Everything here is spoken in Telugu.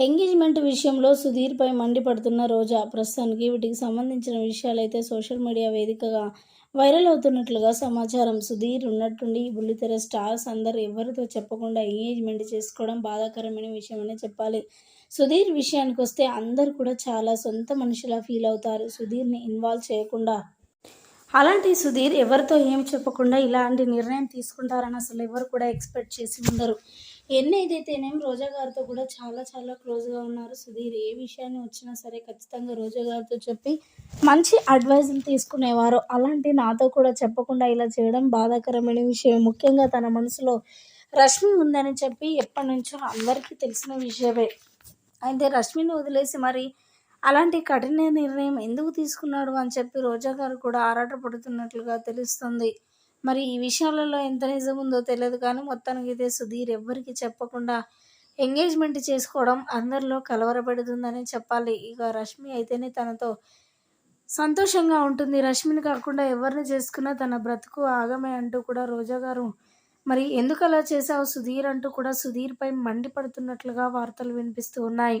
ఎంగేజ్మెంట్ విషయంలో సుధీర్పై మండిపడుతున్న రోజా ప్రస్తుతానికి వీటికి సంబంధించిన విషయాలైతే సోషల్ మీడియా వేదికగా వైరల్ అవుతున్నట్లుగా సమాచారం. సుధీర్ ఉన్నట్టుండి ఈ బుల్లితెర స్టార్స్ అందరు ఎవరితో చెప్పకుండా ఎంగేజ్మెంట్ చేసుకోవడం బాధాకరమైన విషయమనే చెప్పాలి. సుధీర్ విషయానికి వస్తే అందరు కూడా చాలా సొంత మనుషులా ఫీల్ అవుతారు. సుధీర్ని ఇన్వాల్వ్ చేయకుండా అలాంటి సుధీర్ ఎవరితో ఏం చెప్పకుండా ఇలాంటి నిర్ణయం తీసుకుంటారని అసలు ఎవరు కూడా ఎక్స్పెక్ట్ చేసి ఉండరు. ఎన్ని ఏదైతేనేం రోజా గారితో కూడా చాలా చాలా క్లోజ్గా ఉన్నారు. సుధీర్ ఏ విషయాన్ని వచ్చినా సరే ఖచ్చితంగా రోజా గారితో చెప్పి మంచి అడ్వైజులు తీసుకునేవారు. అలాంటి నాతో కూడా చెప్పకుండా ఇలా చేయడం బాధాకరమైన విషయం. ముఖ్యంగా తన మనసులో రష్మి ఉందని చెప్పి ఎప్పటి నుంచో అందరికీ తెలిసిన విషయమే. అయితే రష్మిని వదిలేసి మరి అలాంటి కఠిన నిర్ణయం ఎందుకు తీసుకున్నాడు అని చెప్పి రోజా గారు కూడా ఆరాటపడుతున్నట్లుగా తెలుస్తుంది. మరి ఈ విషయాలలో ఎంత నిజం ఉందో తెలియదు కానీ మొత్తానికి అయితే సుధీర్ ఎవ్వరికి చెప్పకుండా ఎంగేజ్మెంట్ చేసుకోవడం అందరిలో కలవరపెడుతుందని చెప్పాలి. ఇక రష్మి అయితేనే తనతో సంతోషంగా ఉంటుంది. రష్మిని కాకుండా ఎవరిని చేసుకున్నా తన బ్రతుకు ఆగమే అంటూ కూడా రోజా గారు మరి ఎందుకు అలా చేశావు సుధీర్? అంటూ కూడా సుధీర్పై మండిపడుతున్నట్లుగా వార్తలు వినిపిస్తూ ఉన్నాయి.